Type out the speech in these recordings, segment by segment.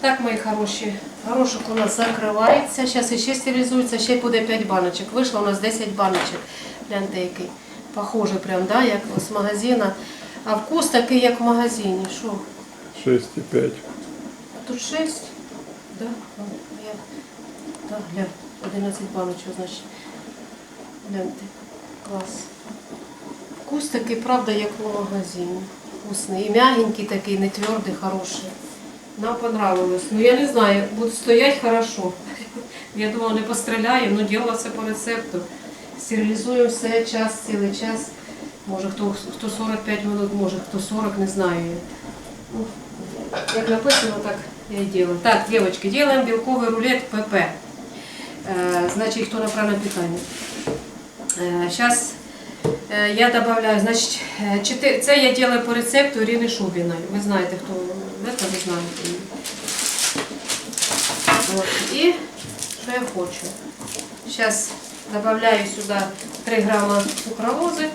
Так, мої хороші, горошок у нас закривається. Зараз ще стерилізується, ще буде 5 баночок. Вийшло у нас 10 баночок. Гляньте, який. Похоже прям, да, як з магазина. А вкус такий, як в магазині. Що? 6,5. А тут 6? Да? А, я... Да, глянь, 11 баночок, значить. Гляньте, клас. Вкус такий, правда, як в магазині. Вкусний. І м'ягенький такий, не твердий, хороший. Нам понравилось. Ну я не знаю, будуть стоять хорошо. Я думала, не постріляю, але діло все по рецепту. Стерилізуємо все, час, цілий час. Може хто, хто 45 минут, може хто 40, не знаю. Ну, Як написано, так я і делаю. Так, девочки, делаем белковый рулет ПП. Э, значит, кто на правильном питании. Сейчас я добавляю, значит, е, це я делаю по рецепту Ірини Шубіної. Ви знаєте, хто це ви знаєте. От. І що я хочу? Зараз добавляю сюди 3 грама сухарозы,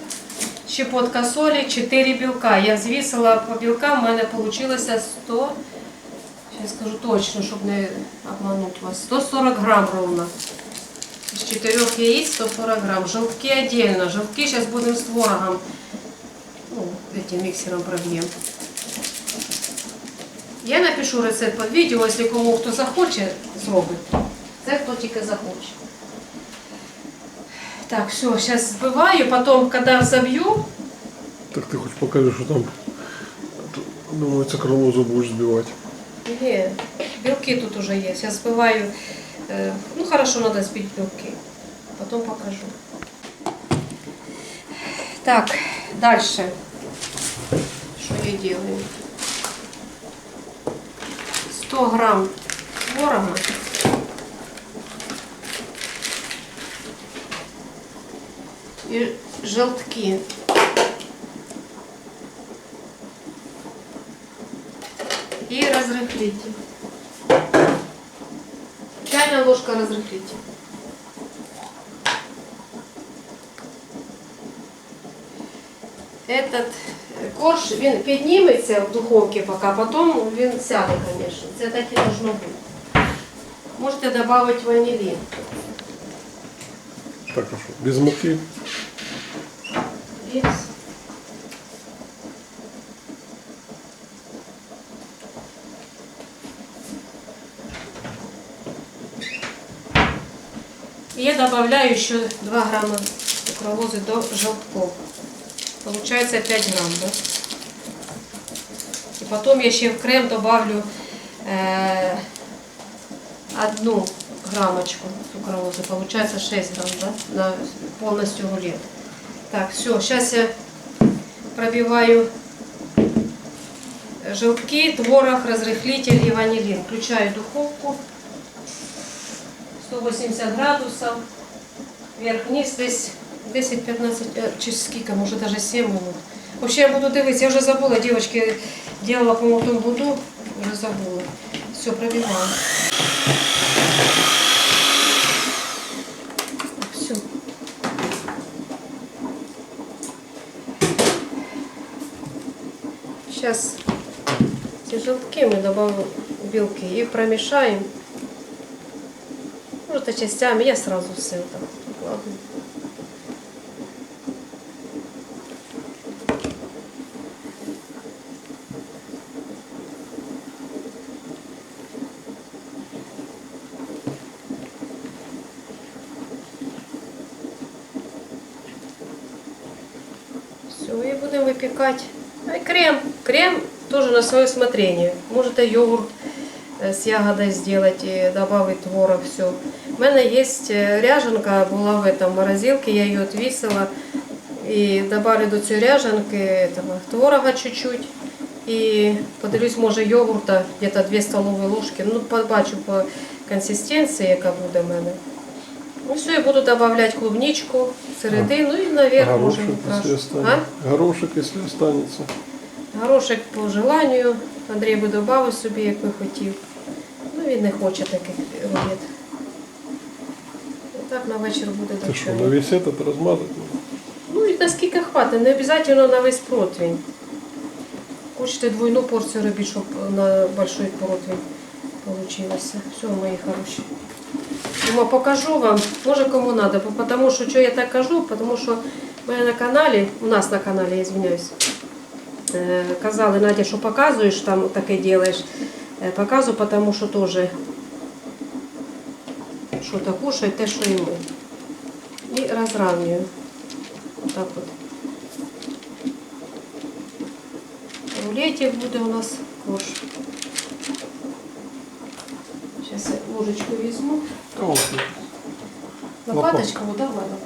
щепотка соли, 4 білка. Я взвісила по білкам, в мене вийшло 100, зараз скажу точно, щоб не обманути вас, 140 грам ровно. З 4 яиц 140 грам. Желтки отдельно. Желтки сейчас будем с творогом, ну, этим миксером пробьем. Я напишу рецепт под відео, якщо кому хто захоче, зробить. Це хто тільки захоче. Так, все, сейчас збиваю, потом, когда забью, Так ты хоть покажи, что там. Думаю, цукролозу будешь сбивать. Не, белки тут уже есть. Я сбиваю. Э, ну хорошо, надо сбить белки. Потом покажу. Так, дальше. Что я делаю? 100 грамм творога. И желтки. И разрыхлитель Чайная ложка разрыхлитель. Этот е, корж, він підніметься в духовці поки, потім він сяде, звісно. Це так і должно бути. Можете додати ванилин. Так, а что? Без муки? Без. Добавляю еще 2 грамма сухарозы до желтков. Получается 5 грамм, да? И потом я еще в крем добавлю э, одну граммочку сухарозы. Получается 6 грамм, да? На полностью рулет. Так, все, сейчас я пробиваю желтки, творог, разрыхлитель и ванилин. Включаю духовку. 180 градусов. Вверх-вниз десь 10-15, е, чи скільки, може даже 7 минут. Вообще я буду дивитися, я вже забула, девочки делала, по-моему, в тому году, вже забула. Все, пробиваю. Все. Сейчас эти желтки мы добавим белки и промешаем. Может, это частями, я сразу все это кладу. Все, и будем выпекать. А и крем. Крем тоже на свое усмотрение. Можете йогурт э, с ягодой сделать и добавить творог, все. У мене є е, ряженка, була в этом морозилке, я її відвісила. І добавлю до цієї ряженки творога чуть-чуть. І подивлюсь, може йогурта, где-то 2 столові ложки. Ну, побачу по консистенції, яка буде в мене. Ну все, я буду добавлять клубничку, середину і наверх може Горошек, крашу. останется. Горошек, если останется. Горошек по желанню. Андрій би додав собі, як би хотів. Ну він не хоче таких рулет. І так на вечір буде Ты до что, чаю. на весь этот размазать? Ну і наскільки хватить, не обов'язково на весь противень. Хочете двойну порцію робити, щоб на большой противень получилося. Все, мої хороші. Думаю, покажу вам, може кому треба, тому що, що я так кажу, тому що в мене на каналі, у нас на каналі, я извиняюсь, е, казали, Надя, що показуєш, там таке робиш. Е, Показую, тому що теж що то кушають, те, що і ми. І розравнюю. Так от. Рулетик буде у нас корж. Зараз я ложечку візьму. Тут. Лопаточка, ладно.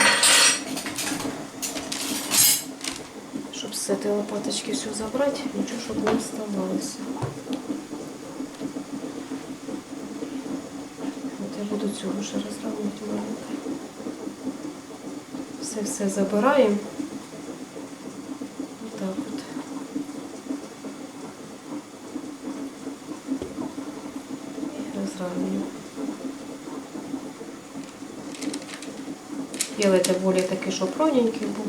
Щоб з цієї лопаточки все забрати, нічого, щоб не оставалося. Буду цього ще розравнювати маленько. Все все забираємо. Отак от. І розравнюємо. Делайте более такий, щоб ровненький був.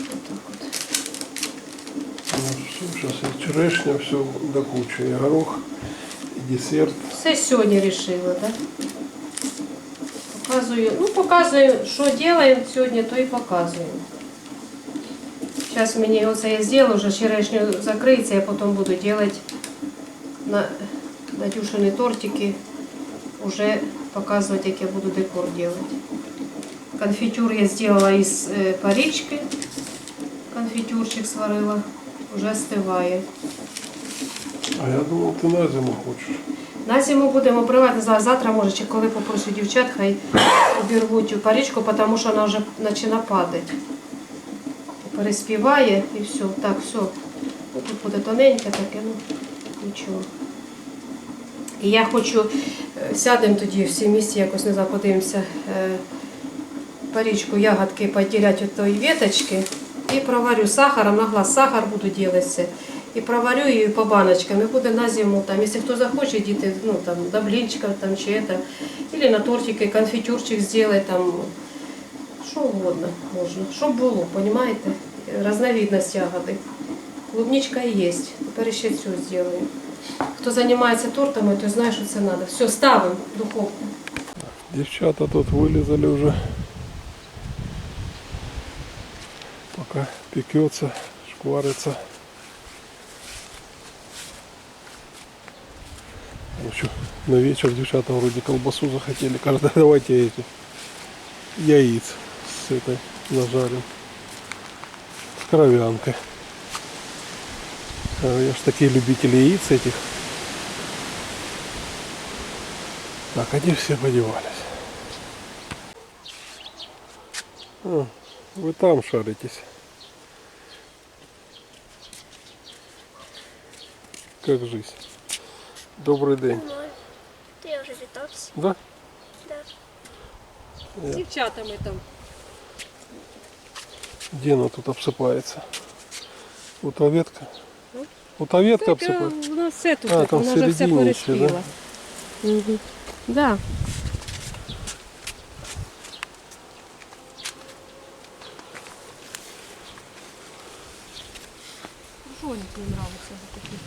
Отак от. Ну, все, сейчас и черешня, все до кучи. И горох, и десерт. Все сьогодні вирішила, так? Показую, ну показую, що робимо сьогодні, то і показуємо. Зараз мені оце я зроблю, вже черешню закриється, я потім буду робити на Надюшини тортики, вже показувати, як я буду декор робити. Конфітюр я зробила із е, парічки, конфітюрчик сварила, вже стиває. А я думал, ты на зиму хочешь. На зиму будемо обривати за- завтра, може, чи коли попрошу дівчат, хай обірвуть цю парічку, тому що вона вже починає падати. Переспіває і все. Так, все. Тут буде тоненьке таке, ну нічого. І я хочу, е, сядемо тоді всі місці, якось не знаю, подивимося, е, парічку, ягодки поділяти від тої веточки і проварю сахаром, на глаз сахар буду ділитися. І проварю її по баночкам. І буде на зиму, там, якщо хто захоче, діти, ну, там, до блинчиков, там, чи это, или на тортики, конфитюрчик сделать, там, що угодно можна. Щоб було, понимаете? Разновидность ягоди. Клубничка є. Тепер ще цю зроблю. Хто займається тортами, той знає, що це треба. Все, ставимо в духовку. Девчата тут вылезали уже. Пока пекется, шкварится. Что, на вечер девчата вроде колбасу захотели. Каждая давайте эти яиц с этой нажарим. С кровянкой. А Я ж такие любители яиц этих. Так, где все подевались? А, вы там шаритесь. Как жизнь? Добрый день. Ти я вже вітався. Да? Да. З дівчатами там. Где она тут обсыпается? Вот та ветка. Вот та ветка обсыпается. У нас все тут, А, там вона вже все всередині ще, переспіла. Угу. Да. Жоник не нравится вот такие.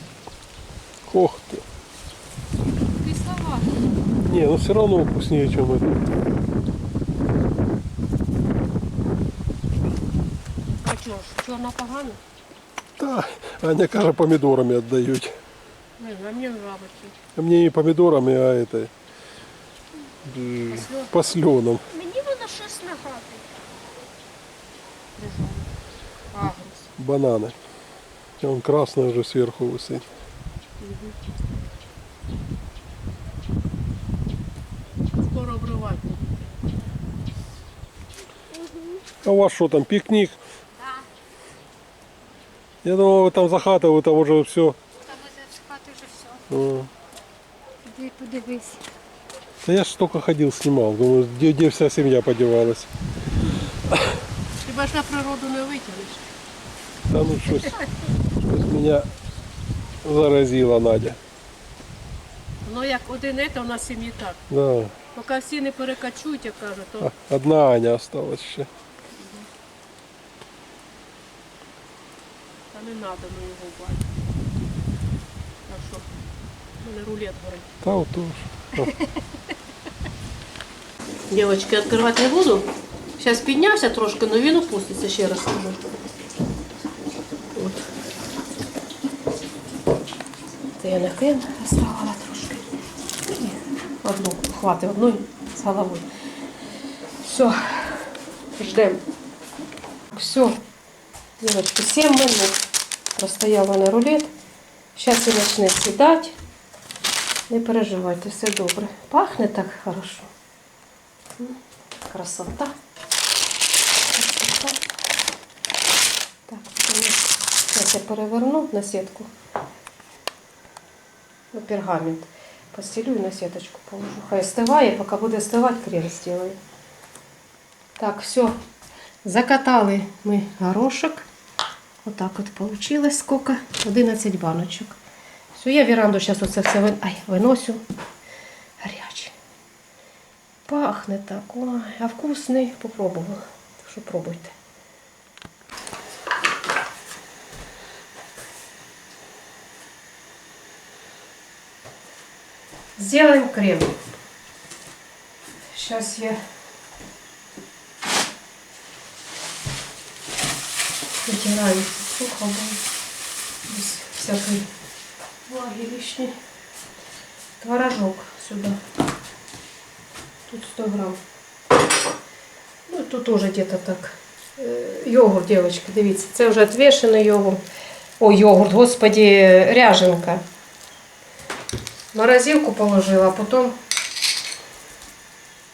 Ох ты. Кисловато. Не, ну все равно вкуснее, чем это. А чого ж, чорна погано? Да, Аня каже помидорами отдают. Не знаю, мені нравиться. А мне не помидорами, а это м, Послен. посленом. Мені воно щось нагадує. Агрус. Бананы. И Он красный уже сверху висит. Скоро А у вас что там, пикник? Да. Я думал, вы там за вы там уже все. Та ви запускати вже все. Іди подивись. Да я ж только ходил, снимал. Думаю, где, где вся семья подевалась. Хіба ж на природу не витягнеш? Да ну что меня заразила Надя. Ну як один це у нас сім'ї так. Да. Поки всі не перекачують, як кажуть, то Одна Аня осталась еще. Не ми його бачити. Так що, в мене рулет горить. Та отож. Дівчатки, відкривати не буду. Зараз піднявся трошки, але він опуститься, ще раз скажу. От. Це я на крем розставила трошки. Одну, хватить одної з головою. Все, ждемо. Все, девочки, 7 минут простоял на рулет. Сейчас він почне сідати. Не переживайте, все добре. Пахне так хорошо. Красота. Красота. Так, зараз я переверну на сітку. На пергамент. Постелю і на сіточку положу. Хай остиває, поки буде остивати, крем сделаю. Так, все. Закатали ми горошок. Отак от получилось сколько? 11 баночок. Все, я веранду зараз оце все вин... Ай, виносю. Гаряче. Пахне так. Ой, а вкусний попробувала. Так що пробуйте. Сделаем крем. Сейчас я вытираю сухо без всякой влаги лишней. Творожок сюда. Тут 100 грамм. Ну, тут тоже где-то так. Е, Йогурт, девочки, дивіться, це вже отвішений йогурт. О, йогурт, господи, ряженка. Морозилку положила, а потом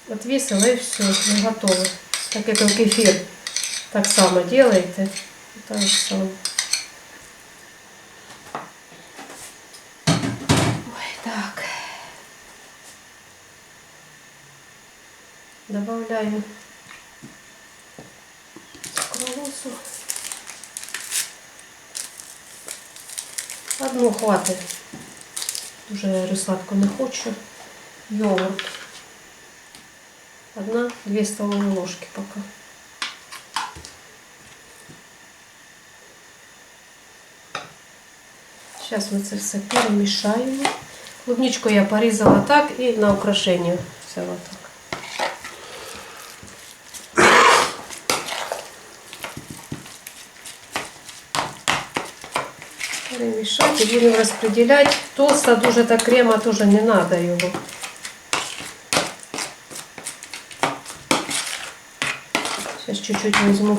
отвесила и все, не готово. Так как и кефир. Так само делаете. Так же самое. Ой, так. Добавляю кролосу. Одну хватить. Дуже я сладко не хочу. Йогурт. Одна, две столовые ложки пока. Сейчас ми це все перемішаємо. Клубничку я порізала так і на украшення взяла так. Перемішати, будемо розподіляти. Толста дуже так крема теж не треба його. Сейчас чуть-чуть возьму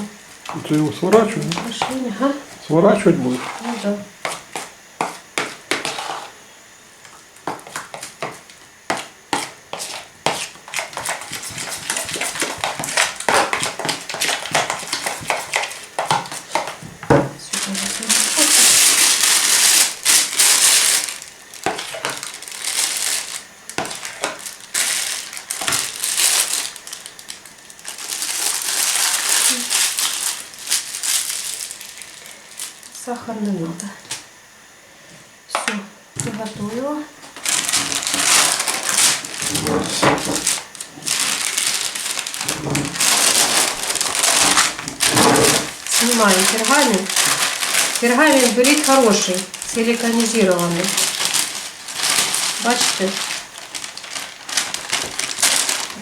Ты его сворачивать? украшение. Ага. Сворачивать будешь? Ну да. Беріть хороший, силиконизированный. Бачите?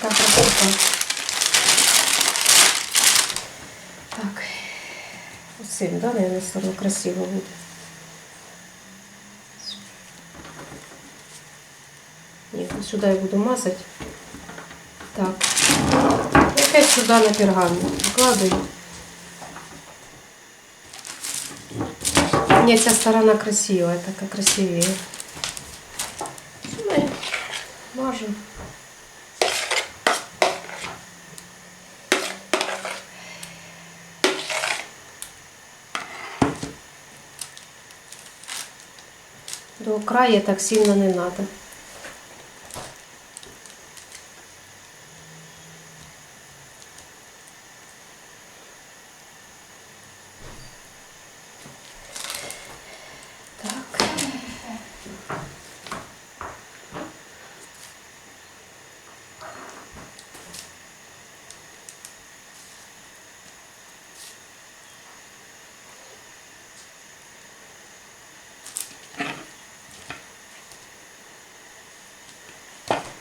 Така красота. Так. Оцим, да, наверное, сторону красиво буде. Ні, сюди я буду мазати. Так. Опять сюди на пергамент. Викладаю. Мне ця сторона красивая, така красивее. Ми мажем. До края так сильно не надо.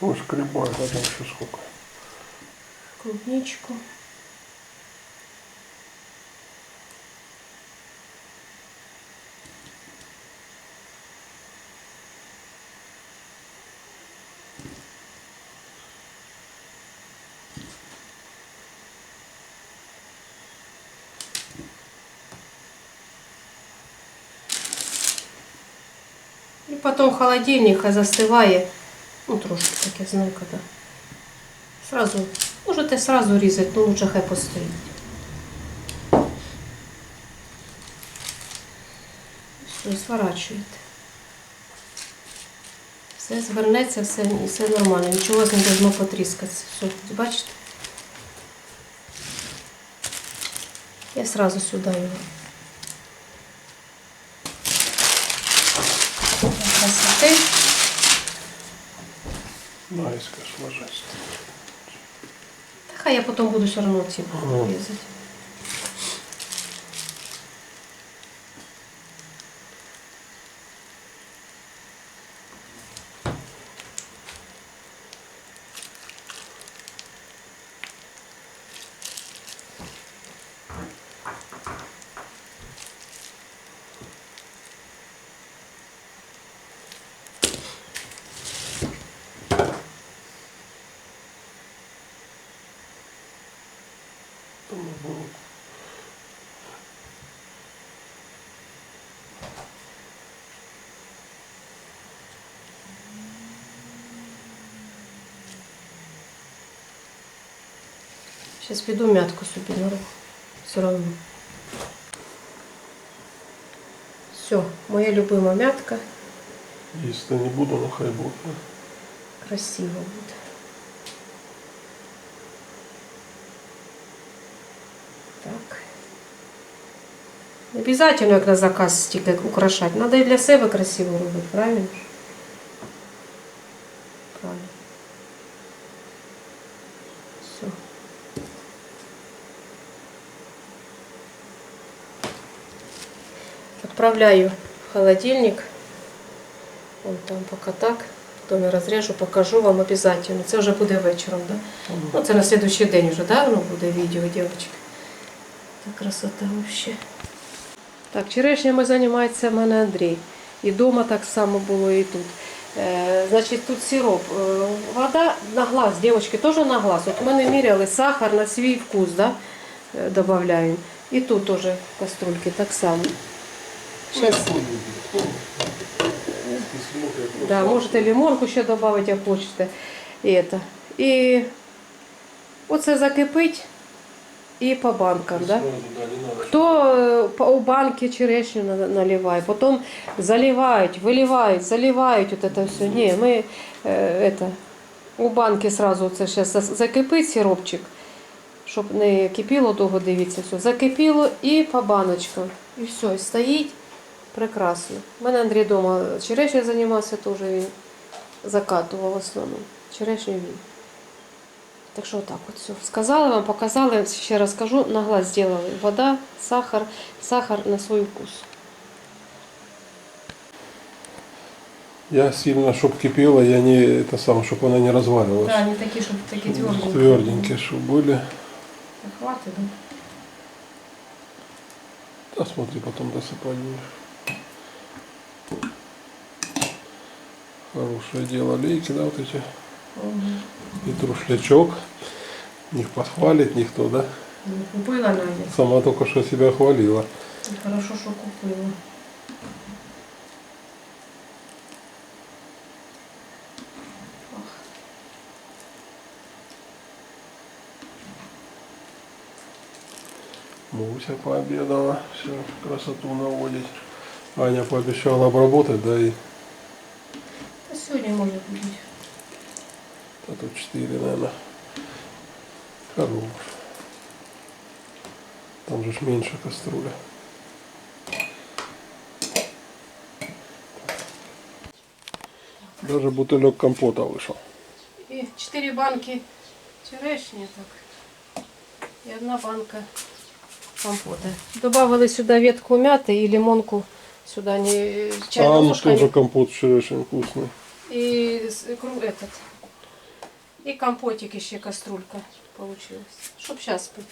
Ой, шкребает, а там еще сколько. клубничку. І потім холодильник хай застиває. Ну, трошки так, я знаю, коли. Сразу, можете сразу різати, ну лучше хай постоїть. Все, і сворачуєте. Все звернеться, все, все нормально, нічого не должно потріскатися. Все, бачите? Я сразу сюди його. Для Красоти. Наискось ложись. Та хай я потім буду все одно ці Ага. різати. Сейчас піду мятку собі нару. Все равно. Все, моя любима мятка. Есть-то не буду, но хай будет. да. Красиво буде. Так. Не обязательно, як на заказ тільки украшати. Надо і для себе красиво робити. Правильно. Все. Отправляю в холодильник. Вон там поки так. Потім я розрежу, покажу вам обов'язково. Це вже буде вечором, да? Ну, це на следующий день вже, да, воно буде відео, дівчатки. Та красота вообще. Так, черешнями займається в мене Андрій. І вдома так само було, і тут. Е, значить, тут сироп. Е, вода на глаз, дівчатки, теж на глаз. От ми не міряли сахар на свій вкус, да? е, додаємо. І тут теж каструльки так само. Щас. Да, можете лимонку ще додати, як хочете. І, это. і оце закипить і по банкам. Да? Хто е, у банки черешню на- наливає, потім заливають, виливають, заливають от це все. Ні, ми е, это, у банки сразу це ще закипить сиропчик, щоб не кипіло довго дивіться, все. Закипіло і по баночкам. І все, і стоїть прекрасно. У мене Андрій вдома черешню займався, теж він закатував в основному. Черешню він. Так що так от все. Сказали вам, показали, ще раз скажу, на глаз зробили. Вода, сахар, сахар на свій вкус. Я сильно, чтоб кипела, я не это самое, чтобы она не разваливалась. Так, не такі, щоб такі тверденькі. Тверденькие, чтобы были. Так, хватить, да? Да смотри, потом досыпай. Хорошее дело. Лейки, да, вот эти. Угу. И трушлячок. Них подхвалит никто, да? Ну, Купила Надя. Сама только что себя хвалила. Хорошо, що купила. Муся пообедала, все, красоту наводить. Аня пообещала обработать, да, и А сьогодні може бути. а тут 4, наверное. Хорош. Там же ж меньше кастрюля. Даже бутылек компота вышел. І 4 банки черешні, так. І одна банка компота. Добавили сюди ветку мяти і лимонку сюди не чайна Там ложка. тоже компот черешень вкусный. Кру- этот, І компотик ще каструлька получилась. Щоб зараз пити.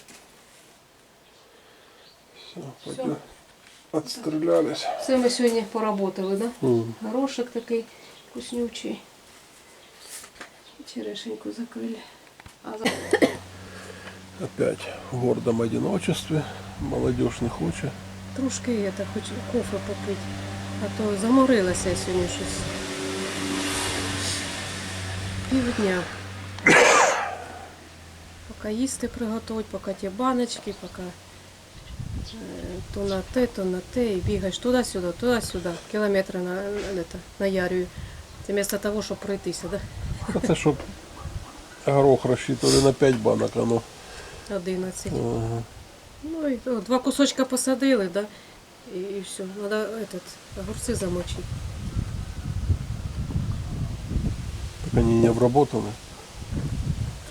Все, пойдем. Отстрелялись. Все ми сьогодні поработали, да? М. Горошек такий вкуснючий. Черешеньку закрили. А за... Опять в гордом одиночестве. Молодежь не хочет. Трошки так хочу кофе попити. А то заморилася я сьогодні щось Півдня. Поки їсти приготувати, поки ті баночки, поки е, то на те, то на те, і бігаєш туди-сюди, туди-сюди, кілометри на, на, это, наярюю. Це вместо того, щоб пройтися, да? Это чтоб горох рассчитывали на 5 банок, оно. 11. Ага. Ну і о, два кусочка посадили, да? І, і все. Надо этот, огурці замочити. они не обработаны.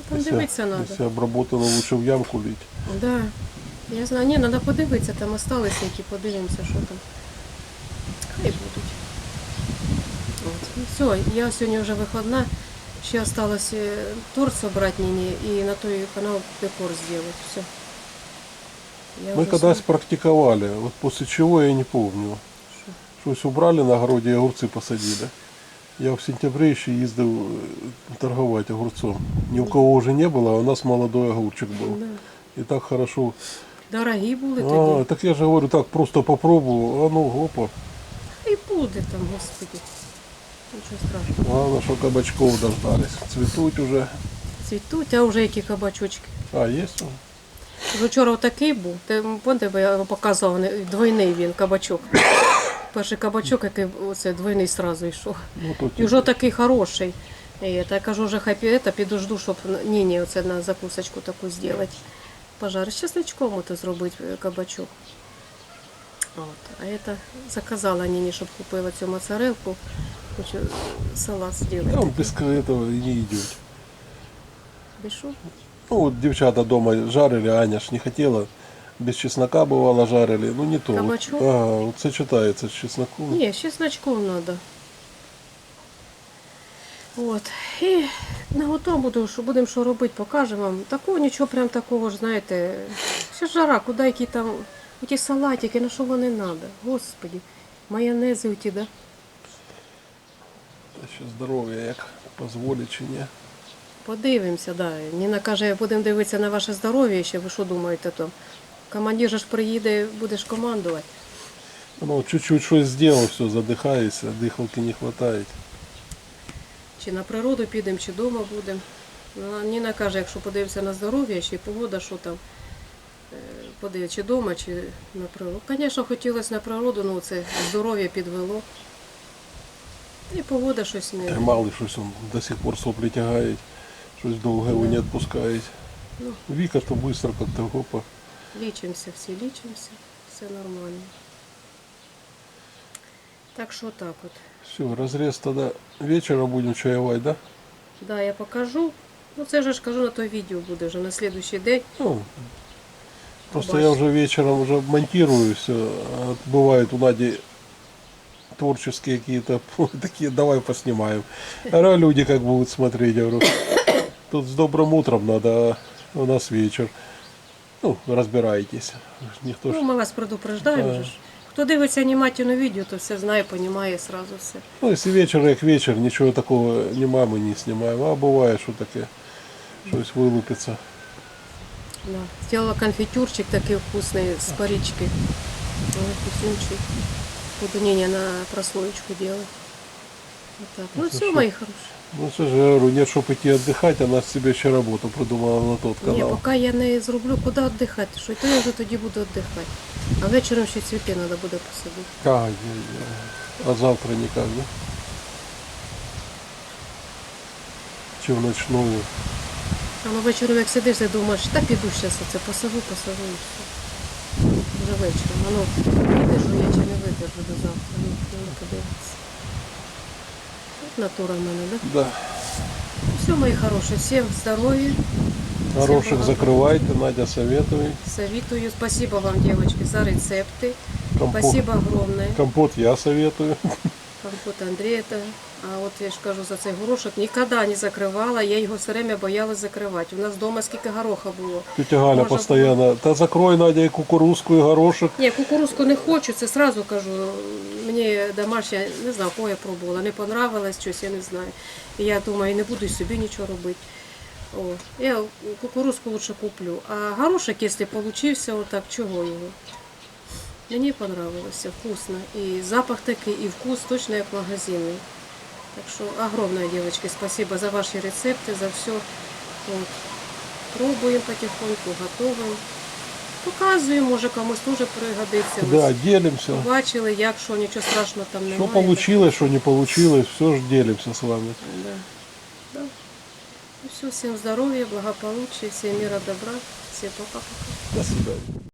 Там дивитися треба. Если обработаны, лучше в ямку лить. Да. Я знаю, ні, треба подивитися, там осталися, які подивимося, що там. Хай будуть. От. Ну, все, я сьогодні вже виходна. Ще осталось е, торт собрати Ніні і на той канал декор зробити. Все. Я Мы вже когда сьогодні- практиковали, вот после чего я не помню. Що? Щось убрали на огороді і огурці посадили. Я в сентябре ще їздив е, торгувати огурцом. Ні у кого вже не було, а у нас молодой огурчик був. Да. І так хорошо. Дорогі були А, тоді. так я же говорю, так просто попробовал, а ну опа. І буде там, господи. Нічого страшного. Главное, що кабачков дождались. Цвітуть уже. Цвітуть, а вже які кабачочки. А, є? Вже Вчора отакий був. Ти пам'ятаєте, я показував не- двойний він кабачок Перший кабачок, який оце двойний сразу йшов. Ну, тут І вже такий хороший. І та я кажу, вже хай пі- это, підожду, щоб Ніні оце на закусочку таку зробити. Пожар з чесничком ото зробити е, кабачок. От. А это заказала Ніні, щоб купила цю моцарелку. Хочу салат зробити. там без этого и не идет. Пішов? Ну, вот девчата дома жарили, Аня ж не хотела. Без чеснока бывало жарили, ну не то. Кабачок? ага, вот сочетается с чесноком. Ні, з чесночком треба. От. І на готов буду, що будемо що робити, покажемо вам. Такого нічого прям такого ж, знаєте. Ще жара, куди які там, ті салатики, на що вони треба. Господі. Майонези оті, да? Ще здоров'я як дозволить чи ні. Подивимося, да. Ніна каже, будемо дивитися на ваше здоров'я ще, ви що думаєте там? Командир же ж приїде, будеш командувати. Ну, чуть-чуть щось зробив, все, задихаєшся, дихалки не вистачає. Чи на природу підемо, чи вдома будемо. Ну, Ніна каже, якщо подивимося на здоров'я, ще й погода, що там, е, подивиться, чи вдома, чи на природу. Звісно, хотілося на природу, ну це здоров'я підвело. І погода щось не. Малий щось он до сих пор соплі тягає, щось його не відпускають. Ну. Віка то швидко як-то опа. Лічимося, всі лічимося, все нормально. Так що так от. Все, разрез тогда вечером будем чаевать, да? Да, я покажу. Ну це же ж кажу, на той відео буде вже на слідуючий день. Ну, просто Побачите. я уже вечером уже монтирую все. Бывает у Нади творческие какие-то такие, давай поснимаем. А люди как будут смотреть, я говорю, тут с добрым утром надо, а у нас вечер. Ну, разбирайтесь. Ніхто ж Ну, ми вас предупреждаємо. Да. вже ж. Хто дивиться анімативне відео, то все знає, понімає сразу все. Ну, если вечер, як вечер, ничего такого нема, мы не снимаем. А бывает, что таке, щось вилупиться. Да. Сделала конфитюрчик такой вкусный с парички. Ой, вкуснючий. Буду Нине на прослоечку делать. Вот так. Ну все, мои хорошие. Ну, це ж я говорю, нет, щоб идти отдыхать, она себе ще работу придумала на тот Ні, канал. поки я не зроблю, куди віддихати, що то я вже тоді буду віддихати. А вечором ще цвіти треба буде посадити. Ай, ай, ай. А завтра никак, да? Чи в ночную? А ну вечором як сидиш, ти думаєш, та піду зараз оце посажу, посажу і все. Вже вечором. А ну, видержу я чи не видержу до завтра. Ну, ну подивитися. От натура в мене, так? Да? Да. Все, мої хороші, всім здоров'я. Горошек Всем закрывайте, Надя советует. Советую. Спасибо вам, девочки, за рецепты. Компот, Спасибо огромное. компот я советую. Компот Андрей это А от я ж кажу за цей горошок ніколи не закривала, я його все время боялась закривати. У нас вдома скільки гороха було. Тетя Галя Може, постоянно. Та закрой, Надя, і кукурузку, і горошок. Ні, кукурузку не хочу, це сразу кажу. Мені домашня, не знаю, кого я пробувала, не понравилось щось, я не знаю. І я думаю, не буду собі нічого робити. О, я кукурузку лучше куплю. А горошок, якщо получився, отак, чого його? Мені понравилося, вкусно. І запах такий, і вкус точно як магазинний. Так що огромное, девочки, спасибо за ваші рецепти, за все. От. Пробуємо потихоньку, готуємо. Показуємо, може комусь теж пригодиться. Да, Ось делимся. Побачили, як що, нічого страшного там немає. Что получилось, что не получилось, все же делимся с вами. Да. Да. Ну все, всем здоровья, благополучия, всем мира, добра. Всем пока-пока. До свидания.